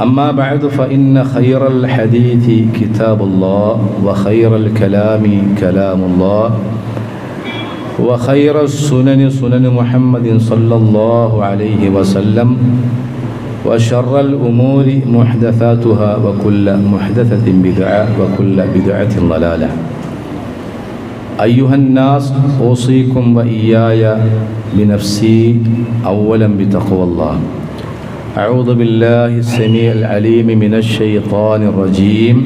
أما بعد فإن خير الحديث كتاب الله وخير الكلام كلام الله وخير السنن سنن محمد صلى الله عليه وسلم وشر الأمور محدثاتها وكل محدثة بدعة وكل بدعة ضلالة. أيها الناس أوصيكم وإياي بنفسي أولا بتقوى الله. أعوذ بالله السميع العليم من الشيطان الرجيم.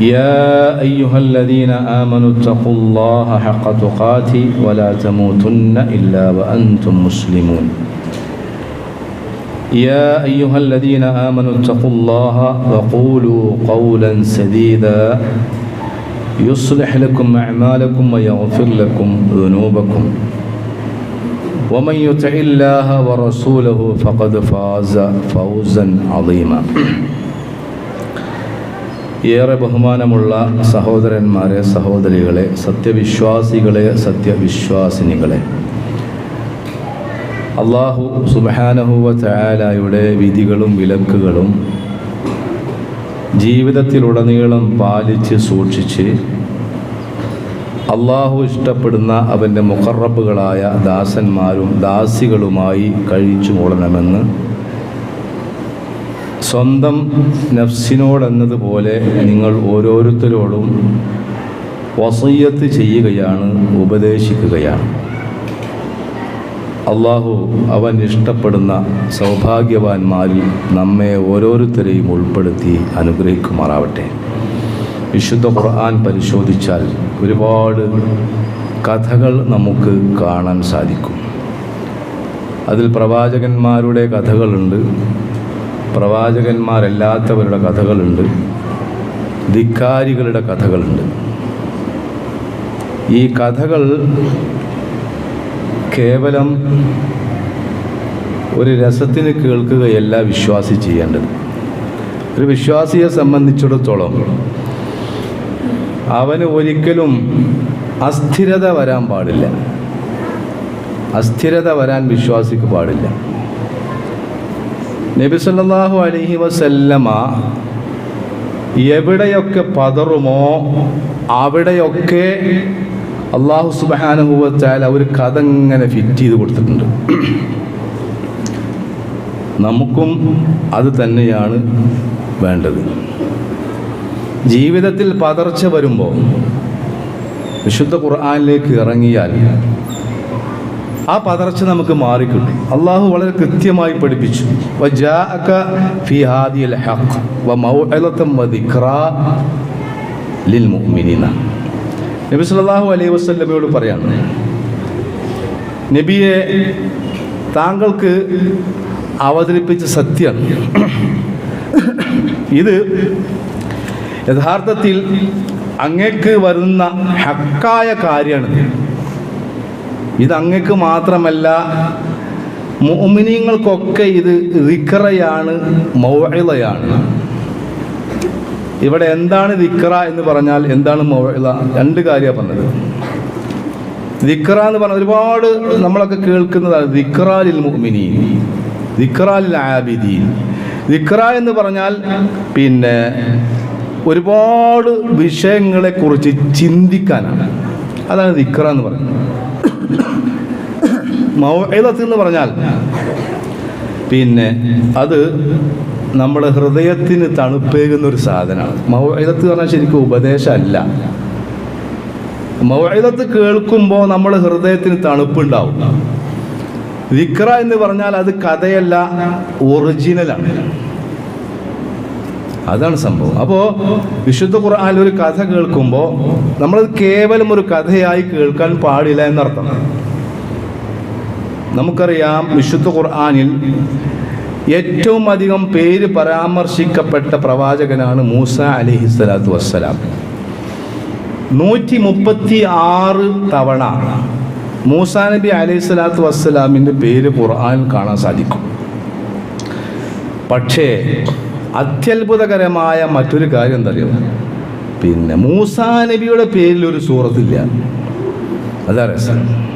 يا أيها الذين آمنوا اتقوا الله حق تقاته ولا تموتن إلا وأنتم مسلمون. يا أيها الذين آمنوا اتقوا الله وقولوا قولا سديدا. يصلح لكم أعمالكم ويغفر لكم ذنوبكم. ومن يطع الله ورسوله فقد فاز فوزا عظيما ഏറെ ബഹുമാനമുള്ള സഹോദരന്മാരെ സഹോദരികളെ സത്യവിശ്വാസികളെ സത്യവിശ്വാസിനികളെ അള്ളാഹു സുബാനഹുവ ചായാലയുടെ വിധികളും വിലക്കുകളും ജീവിതത്തിലുടനീളം പാലിച്ച് സൂക്ഷിച്ച് അള്ളാഹു ഇഷ്ടപ്പെടുന്ന അവന്റെ മുഖറബുകളായ ദാസന്മാരും ദാസികളുമായി കഴിച്ചു കൊള്ളണമെന്ന് സ്വന്തം നഫ്സിനോടെന്നതുപോലെ നിങ്ങൾ ഓരോരുത്തരോടും വസയ്യത്ത് ചെയ്യുകയാണ് ഉപദേശിക്കുകയാണ്. അള്ളാഹു അവൻ ഇഷ്ടപ്പെടുന്ന സൗഭാഗ്യവാന്മാരിൽ നമ്മെ ഓരോരുത്തരെയും ഉൾപ്പെടുത്തി അനുഗ്രഹിക്കുമാറാവട്ടെ. വിശുദ്ധ ഖുർആൻ പരിശോധിച്ചാൽ ഒരുപാട് കഥകൾ നമുക്ക് കാണാൻ സാധിക്കും. അതിൽ പ്രവാചകന്മാരുടെ കഥകളുണ്ട്. പ്രവാചകന്മാരല്ലാത്തവരുടെ കഥകളുണ്ട്. ധിക്കാരികളുടെ കഥകളുണ്ട്. ഈ കഥകൾ കേവലം ഒരു രസത്തിന് കേൾക്കുകയല്ല വിശ്വാസി ചെയ്യേണ്ടത്. ഒരു വിശ്വാസിയെ സംബന്ധിച്ചിടത്തോളം അവന് ഒരിക്കലും അസ്ഥിരത വരാൻ പാടില്ല. അസ്ഥിരത വരാൻ വിശ്വാസിക്ക് പാടില്ല. നബി സല്ലല്ലാഹു അലൈഹി വസല്ലമ എവിടെയൊക്കെ പതറുമോ അവിടെയൊക്കെ അള്ളാഹു സുബാനുഭവത്താൽ അവർ കഥ ഇങ്ങനെ ഫിറ്റ് ചെയ്ത് കൊടുത്തിട്ടുണ്ട്. നമുക്കും അത് തന്നെയാണ് വേണ്ടത്. ജീവിതത്തിൽ പതർച്ച വരുമ്പോൾ വിശുദ്ധ ഖുർആാനിലേക്ക് ഇറങ്ങിയാൽ ആ പതർച്ച നമുക്ക് മാറിക്കിട്ടും. അള്ളാഹു വളരെ കൃത്യമായി പഠിപ്പിച്ചു. നബി സല്ലല്ലാഹു അലൈഹി വസല്ലമയോട് പറയാണ് നബിയെ താങ്കൾക്ക് അവതരിപ്പിച്ച സത്യം. ഇത് യഥാർത്ഥത്തിൽ അങ്ങേക്ക് വരുന്ന ഹക്കായ കാര്യമാണ്. ഇത് അങ്ങക്ക് മാത്രമല്ല മോമിനിയങ്ങൾക്കൊക്കെ ഇത് റിക്കറയാണ് മൗഴയാണ് ഇവിടെ എന്താണ് ദിക്റ എന്ന് പറഞ്ഞാൽ എന്താണ് മൗഴ രണ്ട് കാര്യമാണ് പറഞ്ഞത്. ദിക്റ എന്ന് പറഞ്ഞ ഒരുപാട് നമ്മളൊക്കെ കേൾക്കുന്നതാണ് ദിക്റാലിൽ മോമിനി ദിക്റാലിൽ ആബിദീൻ. ദിക്റ എന്ന് പറഞ്ഞാൽ പിന്നെ ഒരുപാട് വിഷയങ്ങളെ കുറിച്ച് ചിന്തിക്കാനാണ്. അതാണ് ദിക്ര എന്ന് പറയുന്നത്. മൗഹദത്ത് എന്ന് പറഞ്ഞാൽ പിന്നെ അത് നമ്മുടെ ഹൃദയത്തിന് തണുപ്പേകുന്ന ഒരു സാധനമാണ്. മൗഇദത്ത് പറഞ്ഞാൽ ശരിക്കും ഉപദേശമല്ല. മൗഇദത്ത് കേൾക്കുമ്പോൾ നമ്മൾ ഹൃദയത്തിന് തണുപ്പുണ്ടാവും. വിക്ര എന്ന് പറഞ്ഞാൽ അത് കഥയല്ല ഒറിജിനലാണ്. അതാണ് സംഭവം. അപ്പോൾ വിശുദ്ധ ഖുർആൻ ഒരു കഥ കേൾക്കുമ്പോൾ നമ്മൾ കേവലം ഒരു കഥയായി കേൾക്കാൻ പാടില്ല എന്നർത്ഥം. നമുക്കറിയാം വിശുദ്ധ ഖുർആാനിൽ ഏറ്റവും അധികം പേര് പരാമർശിക്കപ്പെട്ട പ്രവാചകനാണ് മൂസ അലഹി സ്വലാത്തു വസ്സലാം. നൂറ്റി മുപ്പത്തി ആറ് തവണ മൂസാ നബി അലൈഹി സ്വലാത്തു വസ്സലാമിന്റെ പേര് ഖുർആനിൽ കാണാൻ സാധിക്കും. പക്ഷേ അത്യത്ഭുതകരമായ മറ്റൊരു കാര്യം എന്തറിയോ? പിന്നെ മൂസാ നബിയുടെ പേരിൽ ഒരു സൂറത്തില്ല. അതാ രസം.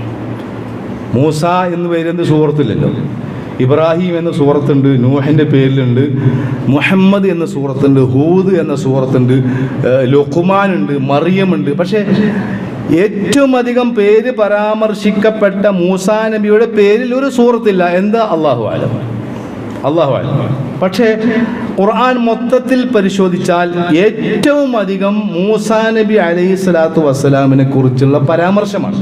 മൂസ എന്ന് പേരെന്ത് സൂറത്തില്ലല്ലോ? ഇബ്രാഹിം എന്ന സൂറത്തുണ്ട് നൂഹിന്റെ പേരിലുണ്ട് മുഹമ്മദ് എന്ന സൂറത്തുണ്ട് ഹൂദ് എന്ന സൂറത്തുണ്ട് ലുഖുമാനുണ്ട് മറിയമുണ്ട്. പക്ഷേ ഏറ്റവും അധികം പേര് പരാമർശിക്കപ്പെട്ട മൂസാ നബിയുടെ പേരിൽ ഒരു സൂറത്തില്ല. എന്താ? അള്ളാഹു ആലം അള്ളാഹു പക്ഷേ ഖുർആൻ മൊത്തത്തിൽ പരിശോധിച്ചാൽ ഏറ്റവും അധികം മൂസാ നബി അലൈഹി സ്വലാത്തു വസ്സലാമിനെ കുറിച്ചുള്ള പരാമർശമാണ്.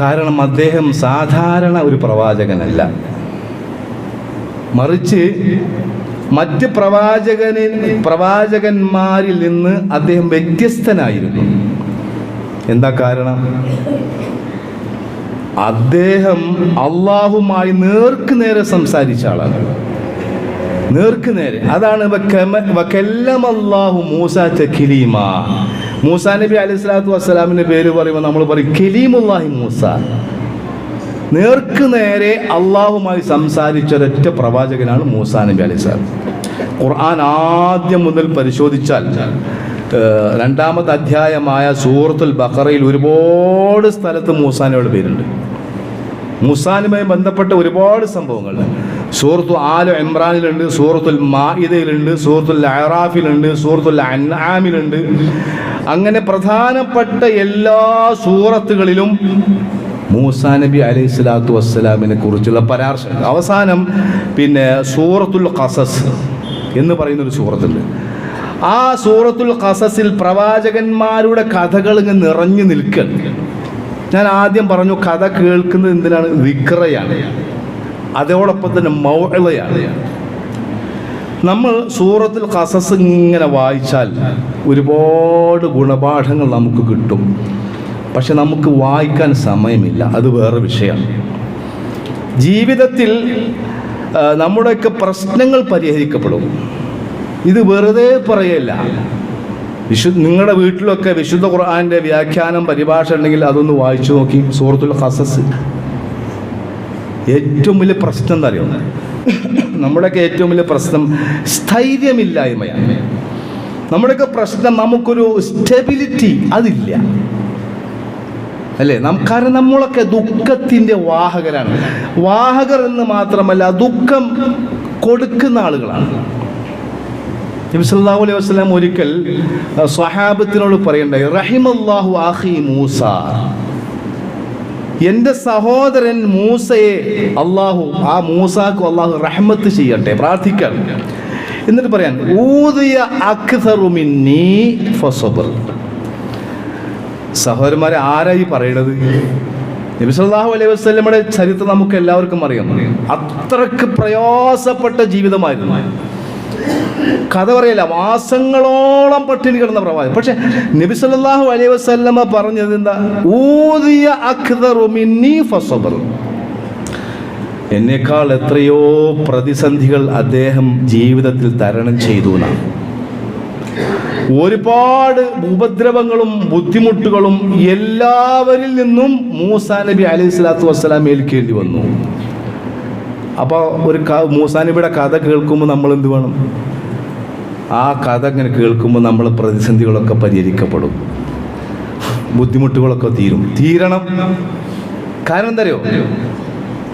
കാരണം അദ്ദേഹം സാധാരണ ഒരു പ്രവാചകനല്ല. മറിച്ച് മറ്റ് പ്രവാചകന് പ്രവാചകന്മാരിൽ നിന്ന് അദ്ദേഹം വ്യത്യസ്തനായിരുന്നു. എന്താ കാരണം? അദ്ദേഹം അള്ളാഹുമായി നേർക്ക് നേരെ സംസാരിച്ച ആളാണ്. നേർക്ക് നേരെ. അതാണ് അള്ളാഹു മൂസ തഖിലീമ മൂസ നബി അലൈഹി സ്വലാത്തു വസ്സലാമിന്റെ പേര് പറയുമ്പോൾ നമ്മൾ പറയും കലീമുല്ലാഹി മൂസ. നേർക്ക് നേരെ അള്ളാഹുമായി സംസാരിച്ച ഒരൊറ്റ പ്രവാചകനാണ് മൂസ നബി അലൈഹി സ്വലാം. ഖുർആൻ ആദ്യം മുതൽ പരിശോധിച്ചാൽ രണ്ടാമത്തെ അധ്യായമായ സൂറത്തുൽ ബഖറയിൽ ഒരുപാട് സ്ഥലത്ത് മൂസാനയുടെ പേരുണ്ട്. മുസാനുമായി ബന്ധപ്പെട്ട ഒരുപാട് സംഭവങ്ങൾ. സൂറത്തു ആലു ഇമ്രാനിലുണ്ട് സൂറത്തുൽ മാഇദയിലുണ്ട് സൂറത്തുൽ അറാഫിലുണ്ട് സൂറത്തുൽ അൻആമിലുണ്ട്. അങ്ങനെ പ്രധാനപ്പെട്ട എല്ലാ സൂറത്തുകളിലും മൂസാ നബി അലൈഹി സ്വലാത്തു വസ്സലാമിനെ കുറിച്ചുള്ള പരാമർശം അവസാനം പിന്നെ സൂറത്തുൽ ഖസസ് എന്ന് പറയുന്ന ഒരു സൂറത്തുണ്ട്. ആ സൂറത്തുൽ ഖസസിൽ പ്രവാചകന്മാരുടെ കഥകൾ ഇങ്ങ് നിറഞ്ഞു നിൽക്കുകയാണ് ഞാൻ ആദ്യം പറഞ്ഞു കഥ കേൾക്കുന്നത് എന്തിനാണ്? വിക്രയാണ്. അതോടൊപ്പം തന്നെ മൗളയാണ് നമ്മൾ സൂറത്തിൽ കസസ് ഇങ്ങനെ വായിച്ചാൽ ഒരുപാട് ഗുണപാഠങ്ങൾ നമുക്ക് കിട്ടും. പക്ഷെ നമുക്ക് വായിക്കാൻ സമയമില്ല. അത് വേറെ വിഷയമാണ്. ജീവിതത്തിൽ നമ്മുടെയൊക്കെ പ്രശ്നങ്ങൾ പരിഹരിക്കപ്പെടും. ഇത് വെറുതെ പറയല്ല. വിശു നിങ്ങളുടെ വീട്ടിലൊക്കെ വിശുദ്ധ ഖുർആന്റെ വ്യാഖ്യാനം പരിഭാഷ ഉണ്ടെങ്കിൽ അതൊന്ന് വായിച്ചു നോക്കി. സൂറത്തുൽ ഹസസ് ഏറ്റവും വലിയ പ്രശ്നം എന്താ അറിയോ? നമ്മുടെയൊക്കെ ഏറ്റവും വലിയ പ്രശ്നം സ്ഥൈര്യമില്ലായ്മയാണ്. നമ്മുടെയൊക്കെ പ്രശ്നം നമുക്കൊരു സ്റ്റെബിലിറ്റി അതില്ല. അല്ലേ? നം കാരണം നമ്മളൊക്കെ ദുഃഖത്തിന്റെ വാഹകരാണ്. വാഹകർ എന്ന് മാത്രമല്ല ദുഃഖം കൊടുക്കുന്ന ആളുകളാണ്. നബി അലൈഹി വസല്ലം ഒരിക്കൽ സ്വഹാബത്തിനോട് പറയണ്ടായി റഹിമല്ലാഹു ആഹി മൂസ. എന്റെ സഹോദരൻ മൂസയെ അള്ളാഹു ആ മൂസാക്ക് അള്ളാഹു റഹ്മത്ത് ചെയ്യട്ടെ പ്രാർത്ഥിക്കാൻ എന്നിട്ട് പറയാൻ ഊതിയ അക്സറു മിന്നീ ഫസബർ. സഹോദരന്മാരെ ആരായി പറയണത്? നബിസല്ലല്ലാഹു അലൈഹി വസല്ലമയുടെ ചരിത്രം നമുക്ക് എല്ലാവർക്കും അറിയാം. അത്രയ്ക്ക് പ്രയാസപ്പെട്ട ജീവിതമായിരുന്നു. കഥ പറയല്ല മാസങ്ങളോളം പട്ടിണി കിടന്ന പ്രവാചകൻ. പക്ഷെ നബി സല്ലല്ലാഹു അലൈഹി വസല്ലമ പറഞ്ഞത് എന്താ? ഊതിയ അക്ദറു മിന്നി ഫസബർ എന്നേക്കാൾ എത്രയോ പ്രതിസന്ധികൾ അദ്ദേഹം ജീവിതത്തിൽ തരണം ചെയ്തു എന്നാണ്. ഒരുപാട് ഉപദ്രവങ്ങളും ബുദ്ധിമുട്ടുകളും എല്ലാവരിൽ നിന്നും മൂസാ നബി അലൈഹി സ്വലാത്തു വസ്സലാം ഏൽക്കേണ്ടി വന്നു. അപ്പോൾ ഒരു മൂസാ നബിയുടെ കഥ കേൾക്കുമ്പോൾ നമ്മൾ എന്ത് വേണം? ആ കഥ ഇങ്ങനെ കേൾക്കുമ്പോൾ നമ്മൾ പ്രതിസന്ധികളൊക്കെ പരിഹരിക്കപ്പെടും. ബുദ്ധിമുട്ടുകളൊക്കെ തീരും. തീരണം. കാരണം എന്തറിയോ?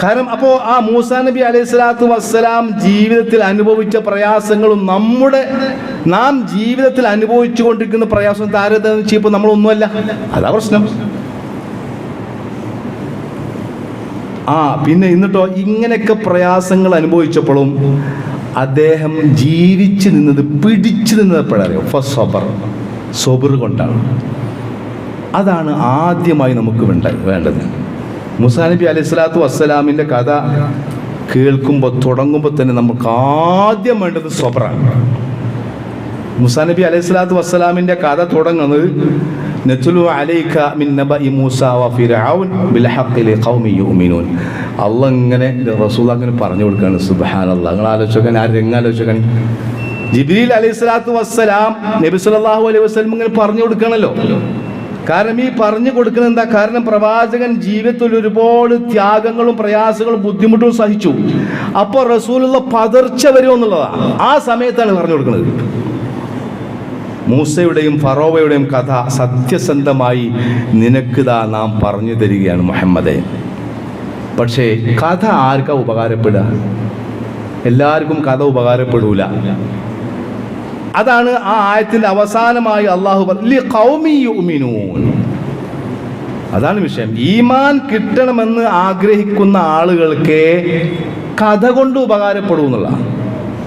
കാരണം അപ്പോൾ ആ മൂസാ നബി അലൈഹി സ്വലാത്തു വസ്സലാം ജീവിതത്തിൽ അനുഭവിച്ച പ്രയാസങ്ങളും നമ്മുടെ നാം ജീവിതത്തിൽ അനുഭവിച്ചു കൊണ്ടിരിക്കുന്ന പ്രയാസം താരതമ്യം ചെയ്യുമ്പോൾ നമ്മളൊന്നുമല്ല അതാ പ്രശ്നം. ആ പിന്നെ എന്നിട്ടോ ഇങ്ങനെയൊക്കെ പ്രയാസങ്ങൾ അനുഭവിച്ചപ്പോഴും അദ്ദേഹം ജീവിച്ചു നിന്നത് പിടിച്ചു നിന്നത് എപ്പോഴറിയോ ഫസ്റ്റ് സൊബർ സൊബർ കൊണ്ടാണ്. അതാണ് ആദ്യമായി നമുക്ക് വേണ്ട വേണ്ടത്. മുസാ നബി അലൈഹി സ്വലാത്തു വസ്സലാമിന്റെ കഥ കേൾക്കുമ്പോൾ തുടങ്ങുമ്പോൾ തന്നെ നമുക്ക് ആദ്യം വേണ്ടത് സൊബറാണ് മുസാ നബി അലൈഹി സ്വലാത്തു വസ്സലാമിന്റെ കഥ തുടങ്ങുന്നത് നെത്തുലു അലൈക മിൻ നബഇ മൂസ വ ഫിർഔൻ ബിൽ ഹഖ് ലിഖൗമി യുഅ്മിനൂൻ അള്ളാഹ് ഇങ്ങനെ റസൂൽ അങ്ങനെ പറഞ്ഞു കൊടുക്കുകയാണ്. സുബ്ഹാനല്ലാഹ്. നിങ്ങൾ ആലോചിക്കാൻ ആ രംഗം ആലോചിക്കാൻ ജിബ്രീൽ അലൈഹി സ്വലാത്തു വസ്സലാം നബി സല്ലല്ലാഹു അലൈഹി വസല്ലം ഇങ്ങനെ പറഞ്ഞു കൊടുക്കണല്ലോ. കാരണം ഈ പറഞ്ഞു കൊടുക്കുന്നത് എന്താ? കാരണം പ്രവാചകൻ ജീവിതത്തിൽ ഒരുപാട് ത്യാഗങ്ങളും പ്രയാസങ്ങളും ബുദ്ധിമുട്ടും സഹിച്ചു. അപ്പോൾ റസൂലുള്ള പതർച്ച വരുമെന്നുള്ളതാണ് ആ സമയത്താണ് പറഞ്ഞു കൊടുക്കുന്നത് മൂസയുടെയും ഫറോവയുടെയും കഥ സത്യസന്ധമായി നിനക്കിതാ നാം പറഞ്ഞു തരികയാണ് മുഹമ്മദെ. പക്ഷേ കഥ ആർക്കാ ഉപകാരപ്പെടുക? എല്ലാവർക്കും കഥ ഉപകാരപ്പെടൂല. അതാണ് ആ ആയത്തിന്റെ അവസാനമായി അള്ളാഹു പറഞ്ഞു. അതാണ് വിഷയം. ഈമാൻ കിട്ടണമെന്ന് ആഗ്രഹിക്കുന്ന ആളുകൾക്ക് കഥ കൊണ്ട് ഉപകാരപ്പെടൂ എന്നുള്ള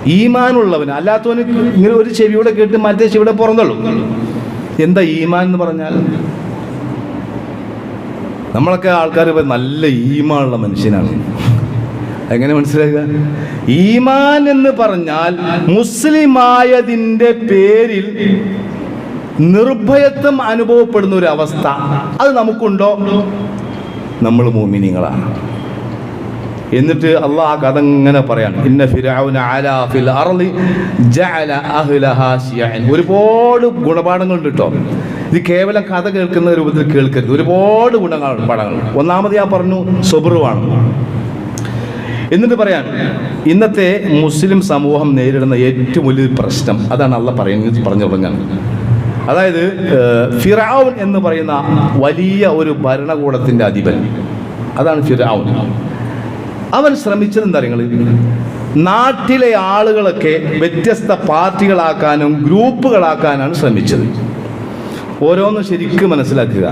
ഈമാനുള്ളവന് അല്ലാത്തവന് ഇങ്ങനെ ഒരു ചെവിയുടെ കേട്ട് മറ്റേ ചെവിടെ പുറന്തള്ളൂ. എന്താ ഈമാൻ എന്ന് പറഞ്ഞാൽ? നമ്മളൊക്കെ ആൾക്കാർ നല്ല ഈമാനുള്ള മനുഷ്യനാണ്. എങ്ങനെ മനസ്സിലാക്കുക? ഈമാൻ എന്ന് പറഞ്ഞാൽ മുസ്ലിമായതിന്റെ പേരിൽ നിർഭയത്വം അനുഭവപ്പെടുന്ന ഒരു അവസ്ഥ. അത് നമുക്കുണ്ടോ? നമ്മൾ മോമിനിങ്ങളാണ് എന്നിട്ട് അള്ളാഹ് കഥ ഇങ്ങനെ പറയാണ്. ഇന്ന ഗുണപാഠങ്ങൾ ഫിൽ അർളി ജഅല അഹ്ലഹാ ഒരുപാട് കേട്ടോ ഇത് കേവലം കഥ കേൾക്കുന്ന രൂപത്തിൽ കേൾക്കരുത്. ഒരുപാട് ഗുണപാഠങ്ങൾ പാഠങ്ങൾ. ഒന്നാമത് ഞാൻ പറഞ്ഞു സൊബറുവാണ്. എന്നിട്ട് പറയാൻ ഇന്നത്തെ മുസ്ലിം സമൂഹം നേരിടുന്ന ഏറ്റവും വലിയൊരു പ്രശ്നം അതാണ് അള്ള പറയുന്നത് പറഞ്ഞു തുടങ്ങാൻ. അതായത് ഫിറാവുൻ എന്ന് പറയുന്ന വലിയ ഒരു ഭരണകൂടത്തിന്റെ അധിപൻ. അതാണ് ഫിറഔൻ അവൻ ശ്രമിച്ചത് എന്താ നാട്ടിലെ ആളുകളൊക്കെ വ്യത്യസ്ത പാർട്ടികളാക്കാനും ഗ്രൂപ്പുകളാക്കാനാണ് ശ്രമിച്ചത്. ഓരോന്ന് ശരിക്കും മനസ്സിലാക്കുക.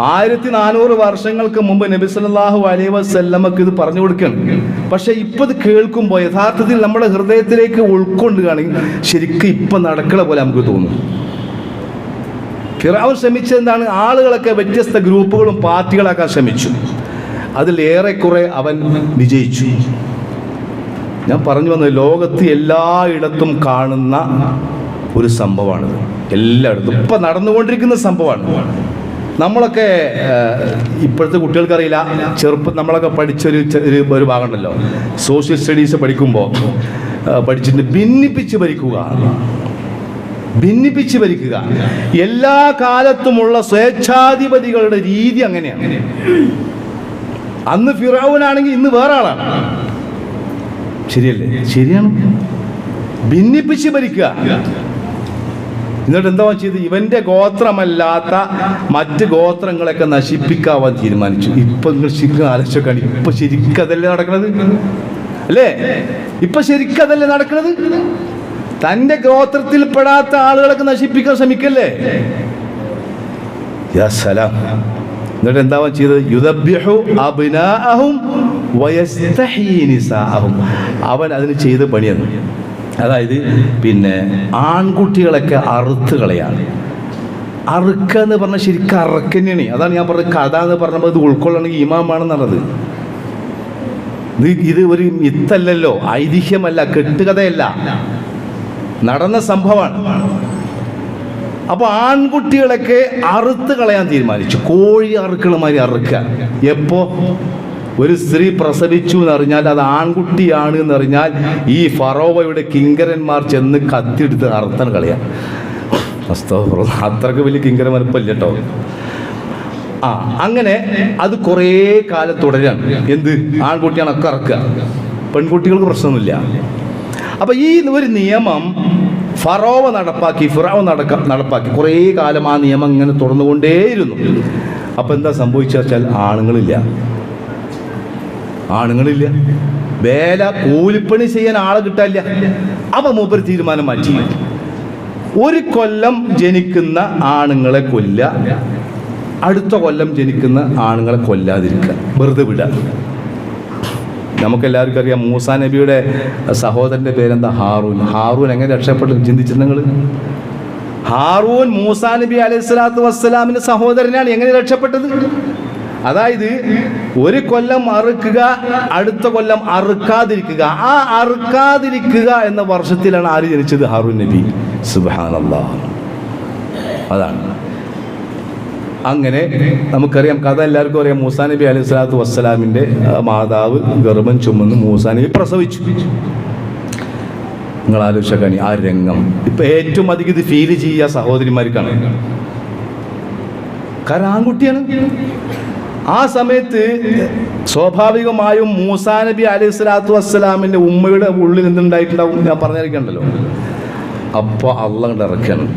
ആയിരത്തി നാനൂറ് വർഷങ്ങൾക്ക് മുമ്പ് നബി സല്ലാഹു അലൈ വസല്ലമക്ക് ഇത് പറഞ്ഞു കൊടുക്കണം. പക്ഷെ ഇപ്പം ഇത് കേൾക്കുമ്പോൾ യഥാർത്ഥത്തിൽ നമ്മുടെ ഹൃദയത്തിലേക്ക് ഉൾക്കൊണ്ടുകയാണെങ്കിൽ ശരിക്കും ഇപ്പം നടക്കണ പോലെ നമുക്ക് തോന്നും. ഫിറാവ് ശ്രമിച്ചെന്താണ് ആളുകളൊക്കെ വ്യത്യസ്ത ഗ്രൂപ്പുകളും പാർട്ടികളാക്കാൻ ശ്രമിച്ചു. അതിൽ ഏറെക്കുറെ അവൻ വിജയിച്ചു. ഞാൻ പറഞ്ഞു വന്നത് ലോകത്ത് എല്ലായിടത്തും കാണുന്ന ഒരു സംഭവമാണ് എല്ലായിടത്തും. ഇപ്പം നടന്നുകൊണ്ടിരിക്കുന്ന സംഭവമാണ്. നമ്മളൊക്കെ ഇപ്പോഴത്തെ കുട്ടികൾക്കറിയില്ല ചെറുപ്പം നമ്മളൊക്കെ പഠിച്ചൊരു ഒരു ഭാഗമുണ്ടല്ലോ. സോഷ്യൽ സ്റ്റഡീസ് പഠിക്കുമ്പോൾ പഠിച്ചിട്ട് ഭിന്നിപ്പിച്ച് ഭരിക്കുക. ഭിന്നിപ്പിച്ച് ഭരിക്കുക. എല്ലാ കാലത്തുമുള്ള സ്വേച്ഛാധിപതികളുടെ രീതി അങ്ങനെയാണ്. അന്ന് ഫിറാവുനാണെങ്കിൽ ഇന്ന് വേറെ ആളാണ്. ശരിയല്ലേ? ശരിയാണ്. ഭിന്നിപ്പിച്ച് ഭരിക്കുക. എന്നിട്ട് എന്താ ചെയ്ത് ഇവന്റെ ഗോത്രമല്ലാത്ത മറ്റ് ഗോത്രങ്ങളൊക്കെ നശിപ്പിക്കാവാൻ തീരുമാനിച്ചു. ഇപ്പൊ നിങ്ങൾ ശരിക്കും ആലോചിച്ചാണ് ഇപ്പൊ ശരിക്കതല്ലേ നടക്കണത്? അല്ലേ? ഇപ്പൊ ശരിക്കതല്ലേ നടക്കണത്? തന്റെ ഗോത്രത്തിൽ പെടാത്ത ആളുകളൊക്കെ നശിപ്പിക്കാൻ ശ്രമിക്കല്ലേ? സലാം. എന്നിട്ട് എന്താ ചെയ്തത്? യുദബ്യഹു അഭിനാഹും വയസ്തഹീനിസാഹും അവൻ അതിന് ചെയ്ത പണിയാണ്. അതായത് പിന്നെ ആൺകുട്ടികളൊക്കെ അറുത്ത് കളയാണ്. അറുക്ക എന്ന് പറഞ്ഞാൽ ശരിക്കും അറക്കന്നെയാണ് അതാണ് ഞാൻ പറഞ്ഞത് കഥ എന്ന് പറഞ്ഞപ്പോൾ ഇത് ഉൾക്കൊള്ളണമെങ്കിൽ ഇമാമാണെന്നുള്ളത്. ഇത് ഇത് ഒരു മിത്തല്ലല്ലോ ഐതിഹ്യമല്ല കെട്ടുകഥയല്ല. നടന്ന സംഭവമാണ്. അപ്പോൾ ആൺകുട്ടികളൊക്കെ അറുത്ത് കളയാൻ തീരുമാനിച്ചു. കോഴി അറുക്കണ മാതിരി അറുക്കുക. എപ്പോ? ഒരു സ്ത്രീ പ്രസവിച്ചു എന്നറിഞ്ഞാൽ അത് ആൺകുട്ടിയാണ് എന്നറിഞ്ഞാൽ ഈ ഫറോവയുടെ കിങ്കരന്മാർ ചെന്ന് കത്തിയെടുത്ത് അറുത്തൻ കളയാം. അത്രയ്ക്ക് വലിയ കിങ്കരമനപ്പല്ല കേട്ടോ ആ അങ്ങനെ അത് കുറേ കാലം തുടരാണ് എന്ത്? ആൺകുട്ടിയാണൊക്കെ ഇറക്കുക പെൺകുട്ടികൾക്ക് പ്രശ്നമൊന്നുമില്ല. അപ്പൊ ഈ ഒരു നിയമം ഫറോവ നടപ്പാക്കി ഫിറാവ് നടക്ക നടപ്പാക്കി. കുറേ കാലം ആ നിയമം ഇങ്ങനെ തുറന്നുകൊണ്ടേയിരുന്നു അപ്പോൾ എന്താ സംഭവിച്ചാൽ വെച്ചാൽ ആണുങ്ങളില്ല. ആണുങ്ങളില്ല. വേല കൂലിപ്പണി ചെയ്യാൻ ആളെ കിട്ടാനില്ല. അപ്പം മൂപ്പര് തീരുമാനം മാറ്റി. ഒരു കൊല്ലം ജനിക്കുന്ന ആണുങ്ങളെ കൊല്ല. അടുത്ത കൊല്ലം ജനിക്കുന്ന ആണുങ്ങളെ കൊല്ലാതിരിക്കുക. വെറുതെ വിടുക. നമുക്കെല്ലാവർക്കും അറിയാം മൂസാ നബിയുടെ സഹോദരന്റെ പേരെന്താ ഹാറൂൻ. ഹാറൂൻ എങ്ങനെ രക്ഷപ്പെട്ടു? ചിന്തിച്ചിട്ടുണ്ട് നിങ്ങൾ? ഹാറൂൻ മൂസാ നബി അലൈഹി സ്വലാത്തു വസ്സലാമിന്റെ സഹോദരനാണ്. എങ്ങനെ രക്ഷപ്പെട്ടത്? അതായത് ഒരു കൊല്ലം അറുക്കുക അടുത്ത കൊല്ലം അറുക്കാതിരിക്കുക. ആ അറുക്കാതിരിക്കുക എന്ന വർഷത്തിലാണ് ആര് ജനിച്ചത്? ഹാറൂൻ നബി. സുബാനല്ലാ അതാണ്. അങ്ങനെ നമുക്കറിയാം. കഥ എല്ലാവർക്കും അറിയാം. മൂസാ നബി അലൈഹി സ്വലാത്തു വസ്സലാമിന്റെ മാതാവ് ഗർഭം ചുമന്ന് മൂസാ നബി പ്രസവിച്ചു. നിങ്ങൾ ആലോചിച്ചേക്കാണി ആ രംഗം. ഇപ്പം ഏറ്റവും അധികം ഇത് ഫീൽ ചെയ്യുക സഹോദരിമാർക്കാണ്. കാരണം ആൺകുട്ടിയാണ്. ആ സമയത്ത് സ്വാഭാവികമായും മൂസാ നബി അലൈഹി സ്വലാത്തു വസ്സലാമിന്റെ ഉമ്മയുടെ ഉള്ളിൽ എന്തുണ്ടായിട്ടുണ്ടാവും? ഞാൻ പറഞ്ഞിരിക്കണ്ടല്ലോ അപ്പൊ അള്ളങ്ങളുടെ ഇറക്കണം.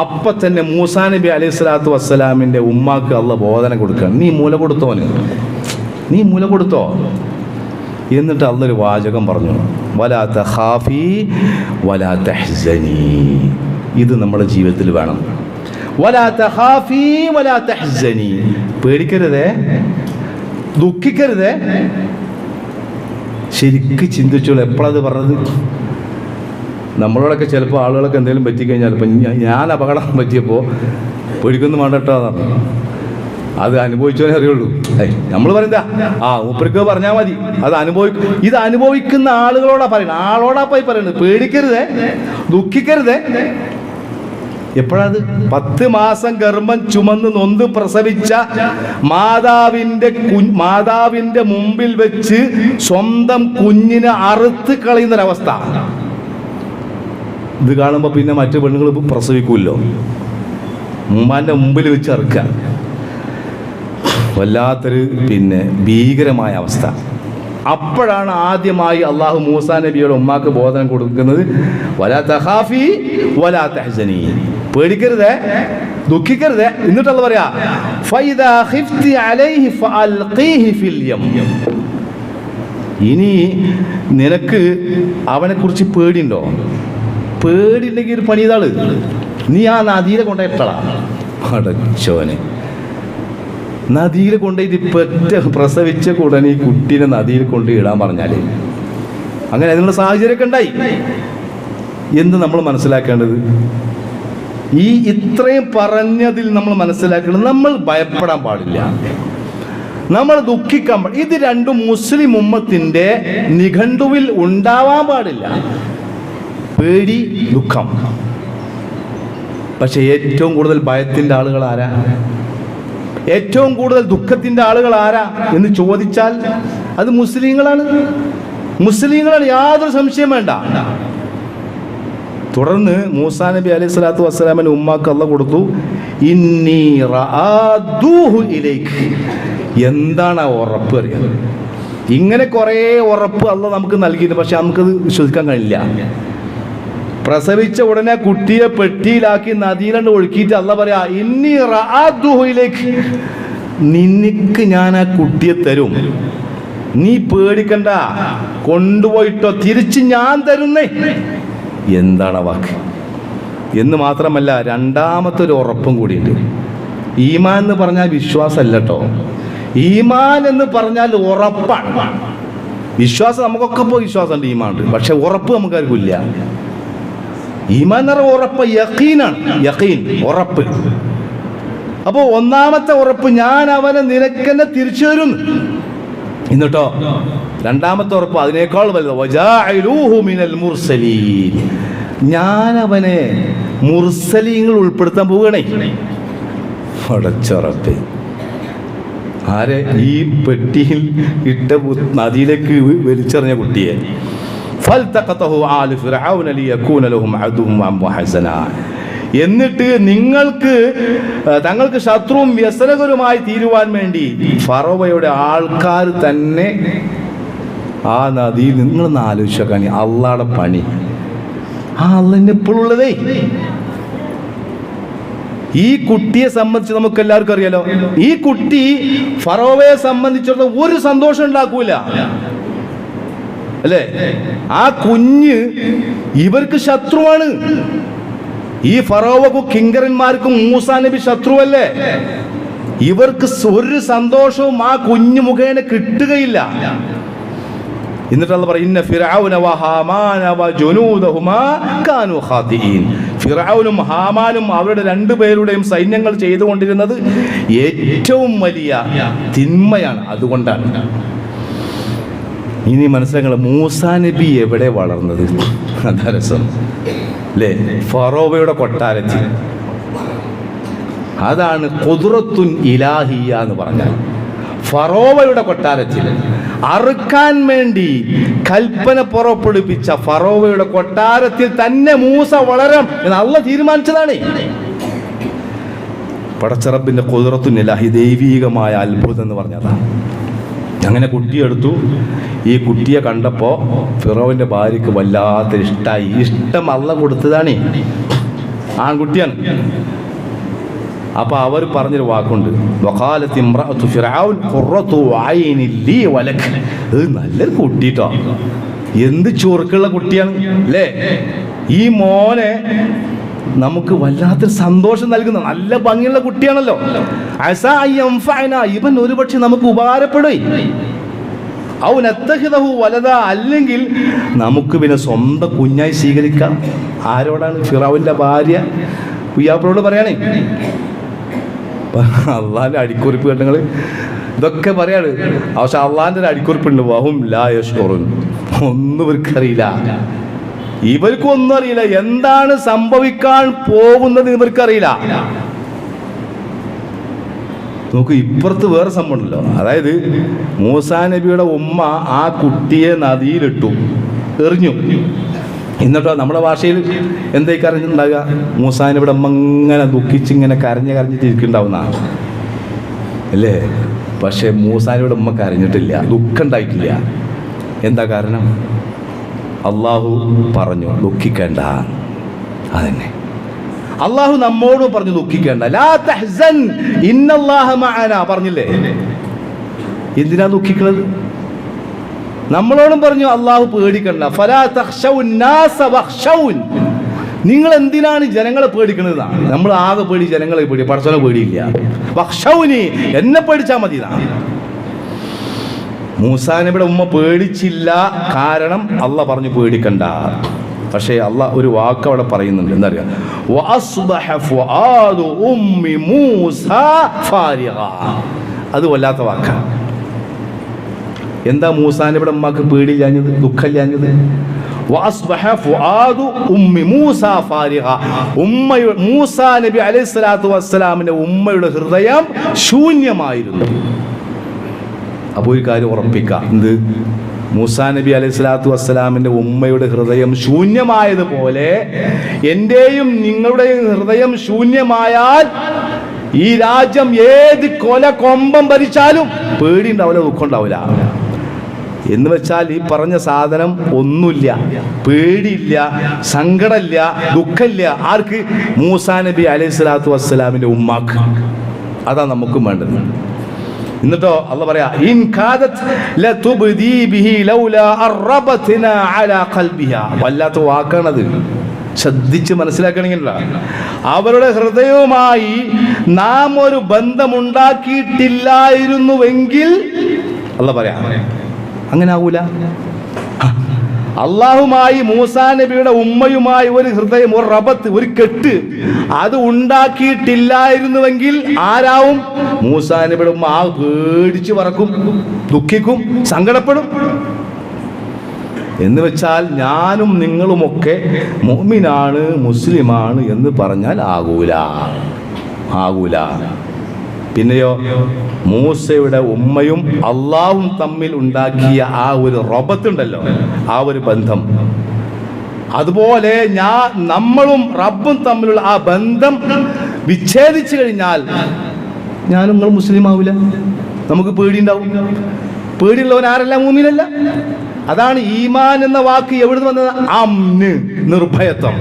അപ്പൊ തന്നെ മൂസാ നബി അലൈഹി സ്വലാത്തു വസ്സലാമിന്റെ ഉമ്മാക്ക് അള്ള ബോധന കൊടുക്കണം. നീ മൂല കൊടുത്തോന് നീ മൂല കൊടുത്തോ? എന്നിട്ട് അള്ളൊരു വാചകം പറഞ്ഞു. വലാത്ത ഹാഫി വലാത്ത ഹസനി ഇത് നമ്മുടെ ജീവിതത്തിൽ വേണം. വലാത്ത ഹാഫി വലാത്ത ഹസനി പേടിക്കരുതേ. ദുഃഖിക്കരുതേ. ശരിക്ക് ചിന്തിച്ചോളൂ എപ്പോഴത് പറഞ്ഞത്? നമ്മളോടൊക്കെ ചിലപ്പോൾ ആളുകളൊക്കെ എന്തെങ്കിലും പറ്റിക്കഴിഞ്ഞാൽ ഇപ്പം ഞാൻ അപകടം പറ്റിയപ്പോൾ പേടിക്കൊന്നും എന്നാണ് അത് അനുഭവിച്ചവനെ അറിയുള്ളൂ. നമ്മൾ പറയുന്നതാ ആ മൂപ്പർക്ക് പറഞ്ഞാൽ മതി. അത് അനുഭവിക്കും ഇത് അനുഭവിക്കുന്ന ആളുകളോടാ പറയുന്നത് ആളോടാ പോയി പറയുന്നത്. പേടിക്കരുതേ ദുഃഖിക്കരുതേ. എപ്പോഴത് പത്ത് മാസം ഗർഭം ചുമന്ന് നൊന്ത് പ്രസവിച്ച മാതാവിന്റെ മാതാവിന്റെ മുമ്പിൽ വെച്ച് സ്വന്തം കുഞ്ഞിനെ അറുത്ത് കളയുന്നൊരവസ്ഥ. ഇത് കാണുമ്പോൾ പിന്നെ മറ്റു പെണ്ണുങ്ങൾ പ്രസവിക്കുമല്ലോ ഉമ്മാന്റെ മുമ്പിൽ വെച്ച് അറുക്കുക വല്ലാത്തൊരു പിന്നെ ഭീകരമായ അവസ്ഥ. അപ്പോഴാണ് ആദ്യമായി അള്ളാഹു മൂസാ നബിയുടെ ഉമ്മാക്ക് ബോധനം കൊടുക്കുന്നത്. വലാ തഹാഫി വലാ തഹസനി. പേടിക്കരുതേ ദുഃഖിക്കരുതേ. എന്നിട്ടല്ല പറയാ ഇനി നിനക്ക് അവനെക്കുറിച്ച് പേടിയുണ്ടോ? പേടിയുണ്ടെങ്കിൽ ഒരു പണിതാൾ നീ ആ നദിയിലെ കൊണ്ടുപോയിട്ടളാ അടച്ചോനെ നദിയിൽ കൊണ്ടുപോയി പെറ്റ പ്രസവിച്ച ഉടനെ ഈ കുട്ടീനെ നദിയിൽ കൊണ്ട് ഇടാൻ പറഞ്ഞാലേ. അങ്ങനെ അതിനുള്ള സാഹചര്യമൊക്കെ ഉണ്ടായി. എന്ന് നമ്മൾ മനസ്സിലാക്കേണ്ടത്? ഈ ഇത്രയും പറഞ്ഞതിൽ നമ്മൾ മനസ്സിലാക്കേണ്ടത് നമ്മൾ ഭയപ്പെടാൻ പാടില്ല. നമ്മൾ ദുഃഖിക്കാൻ പാടില്ല. ഇത് രണ്ടും മുസ്ലിം ഉമ്മത്തിന്റെ നിഘണ്ടുവിൽ ഉണ്ടാവാൻ പാടില്ല. പേടി ദുഃഖം. പക്ഷെ ഏറ്റവും കൂടുതൽ ഭയത്തിന്റെ ആളുകൾ ആരാ? ഏറ്റവും കൂടുതൽ ദുഃഖത്തിന്റെ ആളുകൾ ആരാ എന്ന് ചോദിച്ചാൽ അത് മുസ്ലിങ്ങളാണ്. മുസ്ലിങ്ങളാണ് യാതൊരു സംശയം വേണ്ട. തുടർന്ന് മൂസാ നബി അലൈഹി സ്വലാത്തു വസ്സലാമിന് ഉമ്മാക്ക് കൊടുത്തു. ഇന്നി എന്താണ് ആ ഉറപ്പ് അറിയാം. ഇങ്ങനെ കുറേ ഉറപ്പ് അല്ല നമുക്ക് നൽകിയിട്ടുണ്ട്. പക്ഷെ നമുക്കത് വിശ്വസിക്കാൻ കഴിയില്ല. പ്രസവിച്ച ഉടനെ കുട്ടിയെ പെട്ടിയിലാക്കി നദിയിലണ്ട് ഒഴുക്കിയിട്ട് അല്ല പറയാ ഇന്നി റാദുഹയിലേക്ക് നിന്നിക്ക് ഞാൻ ആ കുട്ടിയെ തരും. നീ പേടിക്കണ്ട. കൊണ്ടുപോയിട്ടോ. തിരിച്ച് ഞാൻ തരുന്നേ. എന്താണ് വാക്ക്? എന്ന് മാത്രമല്ല രണ്ടാമത്തെ ഒരു ഉറപ്പും കൂടിയുണ്ട്. ഈമാൻ എന്ന് പറഞ്ഞാൽ വിശ്വാസമല്ല കേട്ടോ ഈമാൻ എന്ന് പറഞ്ഞാൽ ഉറപ്പാണ്. വിശ്വാസം നമുക്കൊക്കെ ഇപ്പോൾ വിശ്വാസമുണ്ട് ഈമാൻ പക്ഷെ ഉറപ്പ് നമുക്കാർക്കും ഈമാൻ ഉറപ്പ് യക്കീനാണ് യക്കീൻ ഉറപ്പ്. അപ്പോൾ ഒന്നാമത്തെ ഉറപ്പ് ഞാൻ അവനെ നിനക്കെന്നെ തിരിച്ചു തരും. എന്നിട്ടോ? രണ്ടാമത്തെ ഉറപ്പ് അതിനേക്കാൾ വലുത്. മുർസലീൻ. ഞാൻ അവനെ മുർസലീങ്ങൾ ഉൾപ്പെടുത്താൻ പോവുകയാണേ. പടച്ചുറപ്പ് ആരെ? ഈ പെട്ടിയിൽ ഇട്ട നദിയിലേക്ക് വലിച്ചെറിഞ്ഞ കുട്ടിയെ. എന്നിട്ട് നിങ്ങൾക്ക് തങ്ങൾക്ക് ശത്രുവും വ്യസനകരുമായി തീരുവാൻ വേണ്ടി ഫറോവയുടെ ആൾക്കാർ തന്നെ ആ നദിയിൽ നിങ്ങളൊന്ന് കണി അള്ളാടെ പണി. ആ അള്ളന്നെ ഇപ്പോഴുള്ളതേ ഈ കുട്ടിയെ സംബന്ധിച്ച് നമുക്ക് എല്ലാവർക്കും അറിയാലോ. ഈ കുട്ടി ഫറോവയെ സംബന്ധിച്ചിടത്തോളം ഒരു സന്തോഷം ഉണ്ടാക്കൂല. അല്ലേ? ആ കുഞ്ഞ് ഇവർക്ക് ശത്രുവാണ്. ഈ ഫറോവക്കും കിങ്കരന്മാർക്കും മൂസാ നബി ശത്രുവല്ലേ? ഇവർക്ക് ഒരു സന്തോഷവും ആ കുഞ്ഞു മുഖേന കിട്ടുകയില്ല. എന്നിട്ട് ഫിറഔനും ഹാമാനും അവരുടെ രണ്ടുപേരുടെയും സൈന്യങ്ങൾ ചെയ്തുകൊണ്ടിരുന്നത് ഏറ്റവും വലിയ തിന്മയാണ്. അതുകൊണ്ടാണ്. ഇനി മനസ്സിലാക്കണം മൂസാ നബി എവിടെ വളർന്നത്? അതാ രസം. അല്ലേ ഫറോവയുടെ കൊട്ടാരത്തിൽ. അതാണ് കുതിറത്തുൻ ഇലാഹിയ എന്ന് പറഞ്ഞാൽ. ഫറോവയുടെ കൊട്ടാരത്തിൽ. അറുക്കാൻ വേണ്ടി കൽപ്പന പുറപ്പെടുപ്പിച്ച ഫറോവയുടെ കൊട്ടാരത്തിൽ തന്നെ മൂസ വളരാം എന്ന് അള്ള തീരുമാനിച്ചതാണ്. പടച്ചറബിന്റെ കുതിരത്തുൻ ഇലാഹി ദൈവീകമായ അത്ഭുതം എന്ന് പറഞ്ഞതാണ്. അങ്ങനെ കുട്ടിയെടുത്തു. ഈ കുട്ടിയെ കണ്ടപ്പോൾ ഫിറോവിന്റെ ഭാര്യയ്ക്ക് വല്ലാത്ത ഇഷ്ടമായി ഇഷ്ടം അള്ള കൊടുത്തതാണ്. ആൺകുട്ടിയാണ്. അപ്പോൾ അവർ പറഞ്ഞൊരു വാക്കുണ്ട്. നല്ലൊരു കുട്ടിട്ടോ എന്ത് ചുറുക്കുള്ള കുട്ടിയാണ്. അല്ലേ ഈ മോനെ നമുക്ക് വല്ലാത്തൊരു സന്തോഷം നൽകുന്ന നല്ല ഭംഗിയുള്ള കുട്ടിയാണല്ലോ. ഇവൻ ഒരുപക്ഷെ നമുക്ക് ഉപകാരപ്പെടും. ഔ നത്തഹിദഹു വലത അല്ലെങ്കിൽ നമുക്ക് പിന്നെ സ്വന്തം കുഞ്ഞായി സ്വീകരിക്കാം. ആരോടാണ് ഫിറാവിന്റെ ഭാര്യ? കുയ്യാപ്പിളോട് പറയണേ. അള്ളാന്റെ അടിക്കുറിപ്പ് കേട്ടങ്ങൾ ഇതൊക്കെ പറയാണ്. പക്ഷെ അള്ളാന്റെ ഒരു അടിക്കുറിപ്പുണ്ട്. വഹും ലാ യഷ്ഉറുൻ ഒന്നും ഇവർക്കറിയില്ല. ഇവർക്കും ഒന്നും അറിയില്ല എന്താണ് സംഭവിക്കാൻ പോകുന്നത് ഇവർക്കറിയില്ല. നോക്ക് ഇപ്പുറത്ത് വേറെ സംഭവമുണ്ടല്ലോ അതായത് മൂസാ നബിയുടെ ഉമ്മ ആ കുട്ടിയെ നദിയിലിട്ടു എറിഞ്ഞു. എന്നിട്ടോ നമ്മുടെ ഭാഷയിൽ എന്തേ കരഞ്ഞിട്ടുണ്ടാകുക മൂസാ നബിയുടെ അമ്മ ഇങ്ങനെ ദുഃഖിച്ചിങ്ങനെ കരഞ്ഞ് കരഞ്ഞിട്ട് ഇരിക്കുന്നുണ്ടാവുന്നതാണ് അല്ലേ? പക്ഷേ മൂസാനയുടെ ഉമ്മ കരഞ്ഞിട്ടില്ല ദുഃഖം ഉണ്ടായിട്ടില്ല. എന്താ കാരണം? അള്ളാഹു പറഞ്ഞു ദുഃഖിക്കേണ്ട. അതന്നെ. അള്ളാഹു നമ്മോട് പറഞ്ഞു ദുഃഖിക്കേണ്ട. ലാ തഹ്സൻ മഅന. പറഞ്ഞില്ലേ? എന്തിനാ ദുഃഖിക്കുന്നത് നമ്മളോടും പറഞ്ഞു അള്ളാഹു പേടിക്കണ്ട. ഫലാ നിങ്ങൾ എന്തിനാണ് ജനങ്ങളെ പേടിക്കുന്നത് നമ്മൾ ആകെ പേടി ജനങ്ങളെ പേടി പടച്ചോനെ പേടിയില്ല. വഖ്ശൗനി എന്നെ പേടിച്ചാൽ മതി മൂസാനബിയുടെ ഉമ്മ പേടിച്ചില്ല. കാരണം അല്ല പറഞ്ഞു പേടിക്കണ്ട. പക്ഷേ അല്ല ഒരു വാക്ക് അവിടെ പറയുന്നുണ്ട്. എന്താ അത് വല്ലാത്ത വാക്കാണ് എന്താ മൂസാനബിയുടെ ഉമ്മക്ക് പേടിയില്ലാഞ്ഞത്? ദുഃഖമില്ലാഞ്ഞത്? മൂസ നബി ഉമ്മയുടെ ഹൃദയം ശൂന്യമായിരുന്നു. അപ്പോൾ ഒരു കാര്യം ഉറപ്പിക്കാം. എന്ത്? മൂസാ നബി അലൈഹി സ്വലാത്തു വസ്സലാമിന്റെ ഉമ്മയുടെ ഹൃദയം ശൂന്യമായതുപോലെ എന്റെയും നിങ്ങളുടെയും ഹൃദയം ശൂന്യമായാൽ ഈ രാജ്യം ഏത് കൊല കൊമ്പം ഭരിച്ചാലും പേടി ഉണ്ടാവില്ല ദുഃഖം ഉണ്ടാവില്ല എന്ന് വെച്ചാൽ ഈ പറഞ്ഞ സാധനം ഒന്നുമില്ല. പേടിയില്ല സങ്കടമില്ല ദുഃഖമില്ല. ആർക്ക്? മൂസാ നബി അലൈഹി സ്വലാത്തു വസ്സലാമിന്റെ ഉമ്മാക്ക്. അതാ നമുക്കും വേണ്ടത്. എന്നിട്ടോ അല്ല പറയാ വാക്കാണത്. ശ്രദ്ധിച്ച് മനസ്സിലാക്കണമെങ്കിലല്ല അവരുടെ ഹൃദയവുമായി നാം ഒരു ബന്ധമുണ്ടാക്കിയിട്ടില്ലായിരുന്നുവെങ്കിൽ അല്ല പറയാ അങ്ങനെ ആവൂല അള്ളാഹുമായി മൂസാ നബിയുടെ ഉമ്മയുമായി ഒരു ഹൃദയം ഒരു റബത്ത് ഒരു കെട്ട് അത് ഉണ്ടാക്കിയിട്ടില്ലായിരുന്നുവെങ്കിൽ ആരാവും? മൂസാ നബിയുടെ ഉമ്മ ആ പേടിച്ച് പറക്കും ദുഃഖിക്കും സങ്കടപ്പെടും. എന്ന് വെച്ചാൽ ഞാനും നിങ്ങളുമൊക്കെ മുഅ്മിനാണ് മുസ്ലിമാണ് എന്ന് പറഞ്ഞാൽ ആകൂല. ആകൂല. പിന്നെയോ മൂസയുടെ ഉമ്മയും അള്ളാവും തമ്മിൽ ഉണ്ടാക്കിയ ആ ഒരു റബത്തുണ്ടല്ലോ ആ ഒരു ബന്ധം. അതുപോലെ ഞാൻ നമ്മളും റബ്ബും തമ്മിലുള്ള ആ ബന്ധം വിച്ഛേദിച്ചു കഴിഞ്ഞാൽ ഞാനും നിങ്ങൾ മുസ്ലിം ആവില്ല നമുക്ക് പേടിയുണ്ടാവും. പേടിയുള്ളവൻ ആരല്ല? മൂമിനല്ല അതാണ് ഈമാൻ എന്ന വാക്ക് എവിടുന്ന് വന്നത്? അമ്ന് നിർഭയത്വം.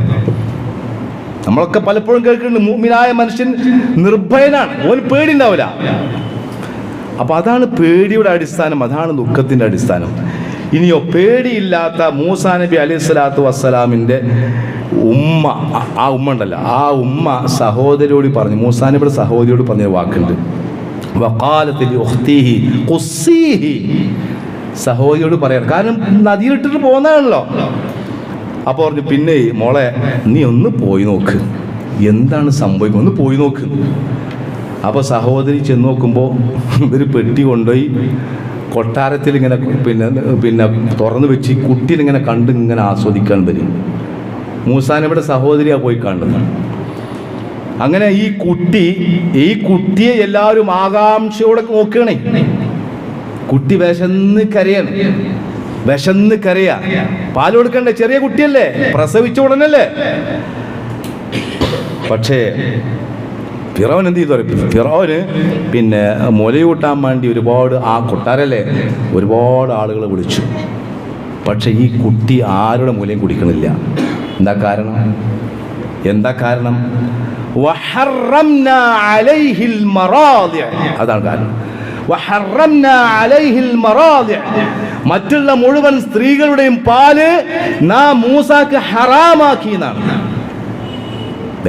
നമ്മളൊക്കെ പലപ്പോഴും കേൾക്കുന്നുണ്ട് മൂമിനായ മനുഷ്യൻ നിർഭയനാണ്. ഓന് പേടിണ്ടാവില്ല അപ്പൊ അതാണ് പേടിയുടെ അടിസ്ഥാനം അതാണ് ദുഃഖത്തിന്റെ അടിസ്ഥാനം. ഇനിയോ പേടിയില്ലാത്ത മൂസാ നബി അലൈഹി സ്വലാത്തു വസ്സലാമിന്റെ ഉമ്മ ആ- ഉമ്മ ഉണ്ടല്ലോ ആ ഉമ്മ സഹോദരിയോട് പറഞ്ഞു മൂസാ നബിയുടെ സഹോദരിയോട് പറഞ്ഞ വാക്കുണ്ട്. സഹോദരിയോട് പറയണം കാരണം നദിയിലിട്ടിട്ട് പോകുന്നതാണല്ലോ അപ്പോൾ പറഞ്ഞു പിന്നെ മോളെ നീ ഒന്ന് പോയി നോക്ക്. എന്താണ് സംഭവിക്കുന്നത് ഒന്ന് പോയി നോക്ക്. അപ്പോൾ സഹോദരി ചെന്ന് നോക്കുമ്പോൾ ഇവർ പെട്ടി കൊണ്ടുപോയി കൊട്ടാരത്തിൽ ഇങ്ങനെ പിന്നെ പിന്നെ തുറന്നു വെച്ച് കുട്ടീനെ ഇങ്ങനെ കണ്ട് ഇങ്ങനെ ആസ്വദിക്കാൻ വരും. മൂസാനവിടെ സഹോദരിയാണ് പോയി കണ്ടത് അങ്ങനെ ഈ കുട്ടി ഈ കുട്ടിയെ എല്ലാവരും ആകാംക്ഷയോടെ നോക്കണേ കുട്ടി വിശന്ന് കരയാണ്. വിശന്ന് കരയാ. പാൽ കൊടുക്കണ്ടേ? ചെറിയ കുട്ടിയല്ലേ? പ്രസവിച്ച ഉടനല്ലേ? പക്ഷേ ഫിറോൻ എന്ത് ചെയ്തു? ഫിറോന് പിന്നെ മുലയൂട്ടാൻ വേണ്ടി ഒരുപാട് ആ കൊട്ടാരല്ലേ ഒരുപാട് ആളുകൾ വിളിച്ചു. പക്ഷെ ഈ കുട്ടി ആരുടെ മുലയും കുടിക്കണില്ല. എന്താ കാരണം? എന്താ കാരണം. അതാണ് കാരണം. മറ്റുള്ള മുഴുവൻ സ്ത്രീകളുടെയും പാൽ നാ മൂസാക്ക് ഹറാമാക്കി എന്നാണ്.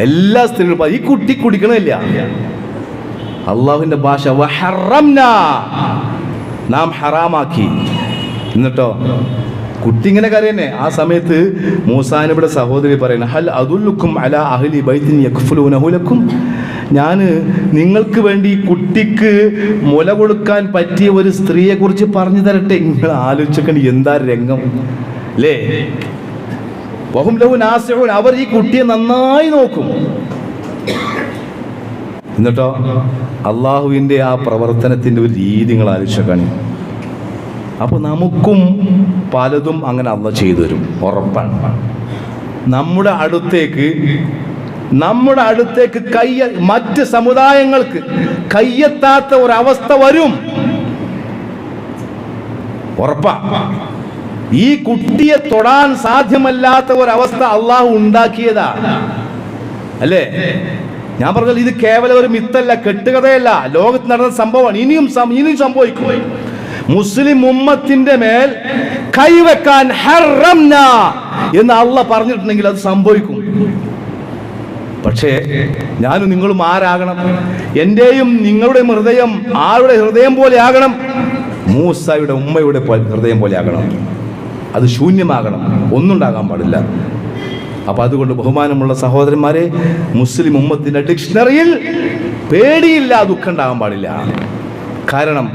എല്ലാ സ്ത്രീകളും ഈ കുട്ടി കുടിക്കണില്ല. അള്ളാഹുവിന്റെ ഭാഷ നാം ഹറാമാക്കി. എന്നിട്ടോ? കുട്ടി ഇങ്ങനെ കരയന്നെ. ആ സമയത്ത് മൂസാനിവിടെ സഹോദരി പറയുന്നു ഹൽ അതുല്ലുക്കും അല അഹ്ലി ബൈത്തിൻ യക്ഫുലൂനഹുലക്കും ഞാൻ നിങ്ങൾക്ക് വേണ്ടി കുട്ടിക്ക് മുല കൊടുക്കാൻ പറ്റിയ ഒരു സ്ത്രീയെ കുറിച്ച് പറഞ്ഞു തരട്ടെ? നിങ്ങൾ ആലോചിച്ചൊക്കെ എന്താ രംഗം? അല്ലേ ബഹുലവും നാസിഊൻ അവർ ഈ കുട്ടിയെ നന്നായി നോക്കും. എന്നിട്ടോ അള്ളാഹുവിന്റെ ആ പ്രവർത്തനത്തിന്റെ ഒരു രീതി നിങ്ങൾ ആലോചിച്ചേക്കാണ്. അപ്പോൾ നമുക്കും പലതും അങ്ങനെ അള്ള ചെയ്തു തരും. ഉറപ്പാണ്. നമ്മുടെ അടുത്തേക്ക് നമ്മുടെ അടുത്തേക്ക് കയ്യ മറ്റ് സമുദായങ്ങൾക്ക് കയ്യെത്താത്ത ഒരവസ്ഥ വരും. ഉറപ്പാ. ഈ കുട്ടിയെ തൊടാൻ സാധ്യമല്ലാത്ത ഒരവസ്ഥ അള്ളാഹു ഉണ്ടാക്കിയതാ. അല്ലേ? ഞാൻ പറഞ്ഞത് ഇത് കേവലം ഒരു മിത്തല്ല കെട്ടുകഥയല്ല. ലോകത്ത് നടന്ന സംഭവമാണ്. ഇനിയും ഇനിയും സംഭവിക്കും. മുസ്ലിം ഉമ്മത്തിന്റെ മേൽ കൈവെക്കാൻ എന്ന് അള്ള പറഞ്ഞിട്ടുണ്ടെങ്കിൽ അത് സംഭവിക്കും. പക്ഷേ ഞാനും നിങ്ങളും ആരാകണം? എന്റെയും നിങ്ങളുടെ ഹൃദയം ആരുടെ ഹൃദയം പോലെ ആകണം? മൂസായുടെ ഉമ്മയുടെ ഹൃദയം പോലെ ആകണം. അത് ശൂന്യമാകണം. ഒന്നുണ്ടാകാൻ പാടില്ല. അപ്പൊ അതുകൊണ്ട് ബഹുമാനമുള്ള സഹോദരന്മാരെ മുസ്ലിം ഉമ്മത്തിന്റെ ഡിക്ഷണറിയിൽ പേടിയില്ല ദുഃഖം ഉണ്ടാകാൻ പാടില്ല. കാരണം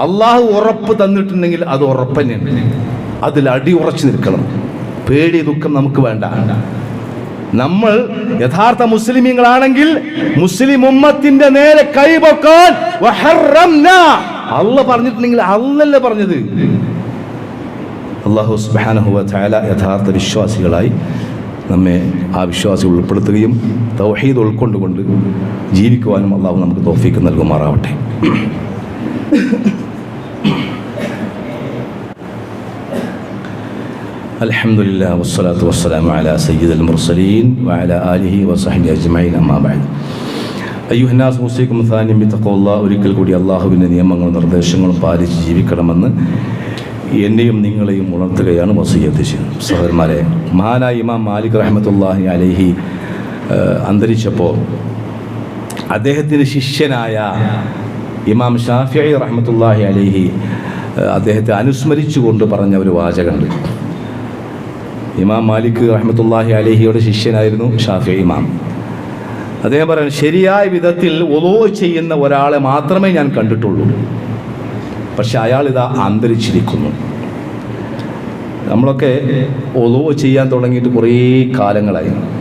അള്ളാഹു ഉറപ്പ് തന്നിട്ടുണ്ടെങ്കിൽ അത് ഉറപ്പന്നെ അതിൽ അടി ഉറച്ചു നിൽക്കണം. പേടി ദുഃഖം നമുക്ക് വേണ്ട. നമ്മൾ യഥാർത്ഥ മുസ്ലിമീങ്ങളാണെങ്കിൽ മുസ്ലിം ഉമ്മത്തിന്റെ നേരെ കൈപൊക്കാൻ. അള്ള പറഞ്ഞിട്ടുണ്ടെങ്കിൽ അള്ളല്ലേ പറഞ്ഞത് അള്ളാഹു സുബാനഹുവ ചായ യഥാർത്ഥ വിശ്വാസികളായി നമ്മെ ആ വിശ്വാസികൾ ഉൾപ്പെടുത്തുകയും തൗഹീദ് ഉൾക്കൊണ്ടുകൊണ്ട് ജീവിക്കുവാനും അള്ളാഹു നമുക്ക് തോഫീക്ക് നൽകുമാറാവട്ടെ الحمد لله والصلاة والسلام على سيد المرسلين وعلى آله وصحبه أجمعين أما بعد أيها الناس أوصيكم ثانيا بتقوى الله ഒരിക്കൽ കൂടി അള്ളാഹുവിൻ്റെ നിയമങ്ങളും നിർദ്ദേശങ്ങളും പാലിച്ച് ജീവിക്കണമെന്ന് എന്നെയും നിങ്ങളെയും ഉണർത്തുകയാണ് വസീയത്ത് ചെയ്യുന്നത് സഹോദരന്മാരെ മഹാനായ ഇമാം മാലിക് റഹ്മത്തുല്ലാഹി അലൈഹി ഏഹ്, അന്തരിച്ചപ്പോൾ അദ്ദേഹത്തിൻ്റെ ശിഷ്യനായ ഇമാം ഷാഫി റഹ്മത്തുല്ലാഹി അലൈഹി ഏഹ്, അദ്ദേഹത്തെ അനുസ്മരിച്ചുകൊണ്ട് പറഞ്ഞ ഒരു വാചകമുണ്ട് ഇമാം മാലിക് അഹമ്മത്തല്ലാഹി അലഹിയുടെ ശിഷ്യനായിരുന്നു ഷാഫി ഇമാം. അദ്ദേഹം പറയുന്നു ശരിയായ വിധത്തിൽ ഒലോ ചെയ്യുന്ന ഒരാളെ മാത്രമേ ഞാൻ കണ്ടിട്ടുള്ളൂ. പക്ഷെ അയാൾ ഇതാ അന്തരിച്ചിരിക്കുന്നു. നമ്മളൊക്കെ ഒലോ ചെയ്യാൻ തുടങ്ങിയിട്ട് കുറേ കാലങ്ങളായി.